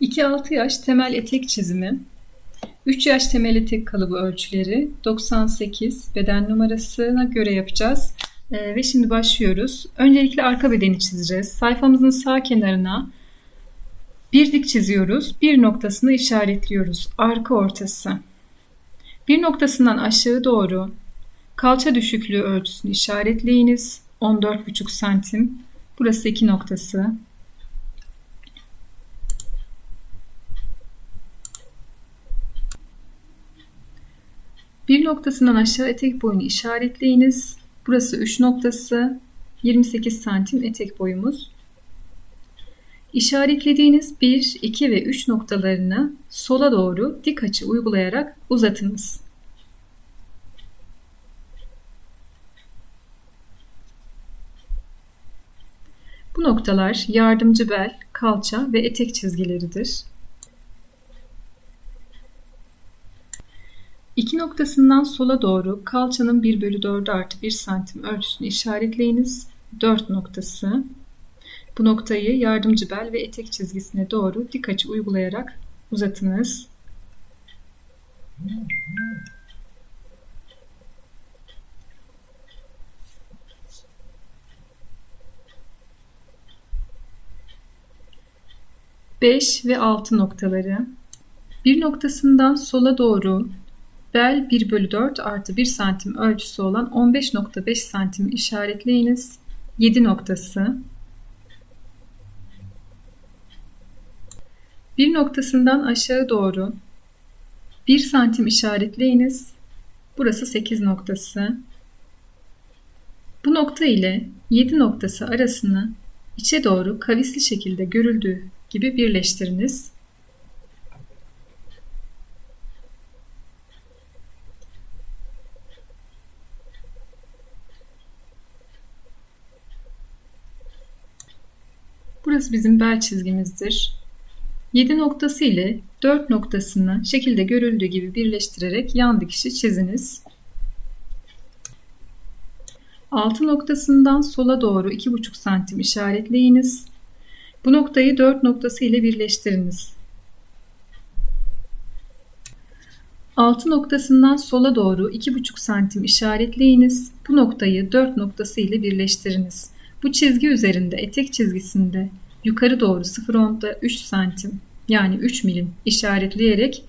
2-6 yaş temel etek çizimi, 3 yaş temel etek kalıbı ölçüleri, 98 beden numarasına göre yapacağız. Ee, ve şimdi başlıyoruz. Öncelikle arka bedeni çizeceğiz. Sayfamızın sağ kenarına bir dik çiziyoruz. Bir noktasını işaretliyoruz. Arka ortası. Bir noktasından aşağı doğru kalça düşüklüğü ölçüsünü işaretleyiniz. 14,5 santim. Burası iki noktası. Bir noktasından aşağı etek boyunu işaretleyiniz. Burası 3 noktası. 28 santim etek boyumuz. İşaretlediğiniz 1, 2 ve 3 noktalarını sola doğru dik açı uygulayarak uzatınız. Bu noktalar yardımcı bel, kalça ve etek çizgileridir. İki noktasından sola doğru kalçanın 1 bölü 4 artı 1 santim ölçüsünü işaretleyiniz. 4 noktası. Bu noktayı yardımcı bel ve etek çizgisine doğru dik açı uygulayarak uzatınız. Beş ve altı noktaları. Bir noktasından sola doğru bel 1 bölü 4 artı 1 santim ölçüsü olan 15.5 santim işaretleyiniz. 7 noktası. Bir noktasından aşağı doğru 1 santim işaretleyiniz. Burası 8 noktası. Bu nokta ile 7 noktası arasını içe doğru kavisli şekilde görüldüğü gibi birleştiriniz. Burası bizim bel çizgimizdir. 7 noktası ile 4 noktasını şekilde görüldüğü gibi birleştirerek yan dikişi çiziniz. 6 noktasından sola doğru 2,5 santim işaretleyiniz. Bu noktayı 4 noktası ile birleştiriniz. 6 noktasından sola doğru 2,5 santim işaretleyiniz. Bu noktayı 4 noktası ile birleştiriniz. Bu çizgi üzerinde etek çizgisinde yukarı doğru 0.10'da 3 santim yani 3 milim işaretleyerek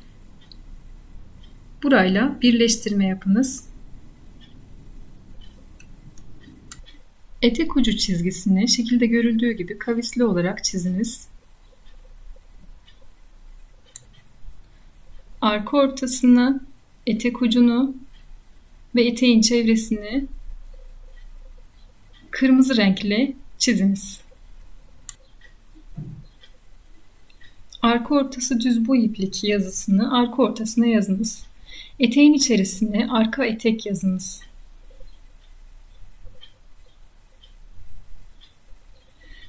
burayla birleştirme yapınız. Etek ucu çizgisini şekilde görüldüğü gibi kavisli olarak çiziniz. Arka ortasını, etek ucunu ve eteğin çevresini kırmızı renkle çiziniz. Arka ortası düz bu iplik yazısını arka ortasına yazınız. Eteğin içerisine arka etek yazınız.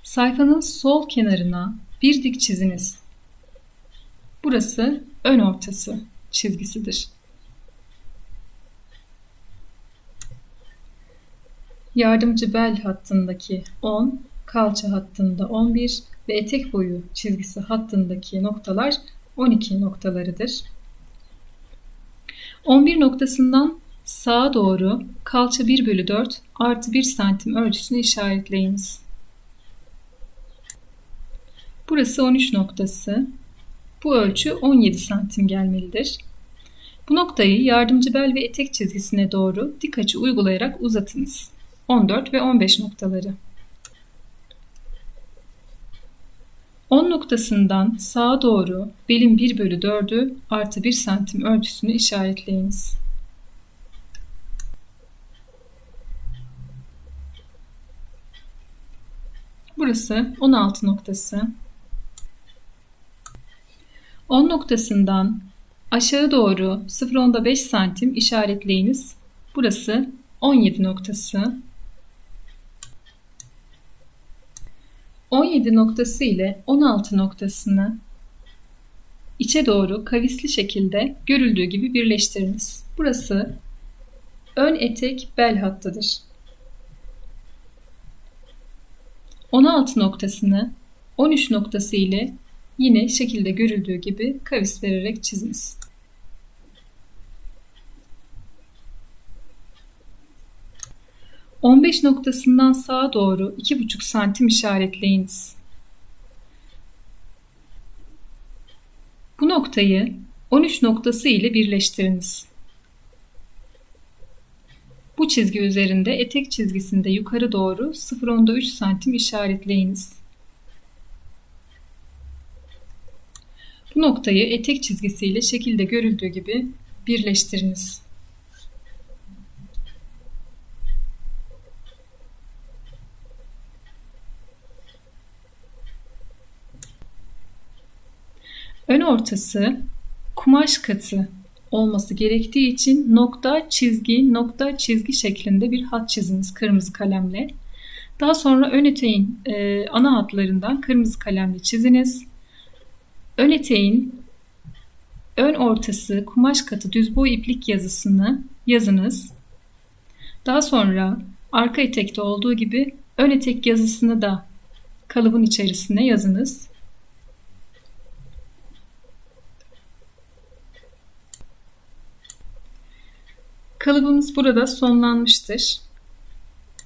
Sayfanın sol kenarına bir dik çiziniz. Burası ön ortası çizgisidir. Yardımcı bel hattındaki 10, kalça hattında 11 ve etek boyu çizgisi hattındaki noktalar 12 noktalarıdır. 11 noktasından sağa doğru kalça 1 bölü 4 artı 1 santim ölçüsünü işaretleyiniz. Burası 13 noktası. Bu ölçü 17 santim gelmelidir. Bu noktayı yardımcı bel ve etek çizgisine doğru dik açı uygulayarak uzatınız. 14 ve 15 noktaları. 10 noktasından sağa doğru belin 1 bölü 4'ü artı 1 santim ölçüsünü işaretleyiniz. Burası 16 noktası. 10 noktasından aşağı doğru 0.5 santim işaretleyiniz. Burası 17 noktası. 17 noktası ile 16 noktasını içe doğru kavisli şekilde görüldüğü gibi birleştiriniz. Burası ön etek bel hattıdır. 16 noktasını 13 noktası ile Yine şekilde görüldüğü gibi kavis vererek çiziniz. ...15 noktasından sağa doğru 2,5 santim işaretleyiniz. Bu noktayı 13 noktası ile birleştiriniz. Bu çizgi üzerinde etek çizgisinde yukarı doğru 0.3 santim işaretleyiniz. Bu noktayı etek çizgisiyle şekilde görüldüğü gibi birleştiriniz. Ön ortası kumaş katı olması gerektiği için nokta, çizgi, nokta, çizgi şeklinde bir hat çiziniz kırmızı kalemle. Daha sonra ön eteğin e, ana hatlarından kırmızı kalemle çiziniz. Ön eteğin ön ortası kumaş katı düz boy iplik yazısını yazınız. Daha sonra arka etekte olduğu gibi ön etek yazısını da kalıbın içerisine yazınız. Kalıbımız burada sonlanmıştır.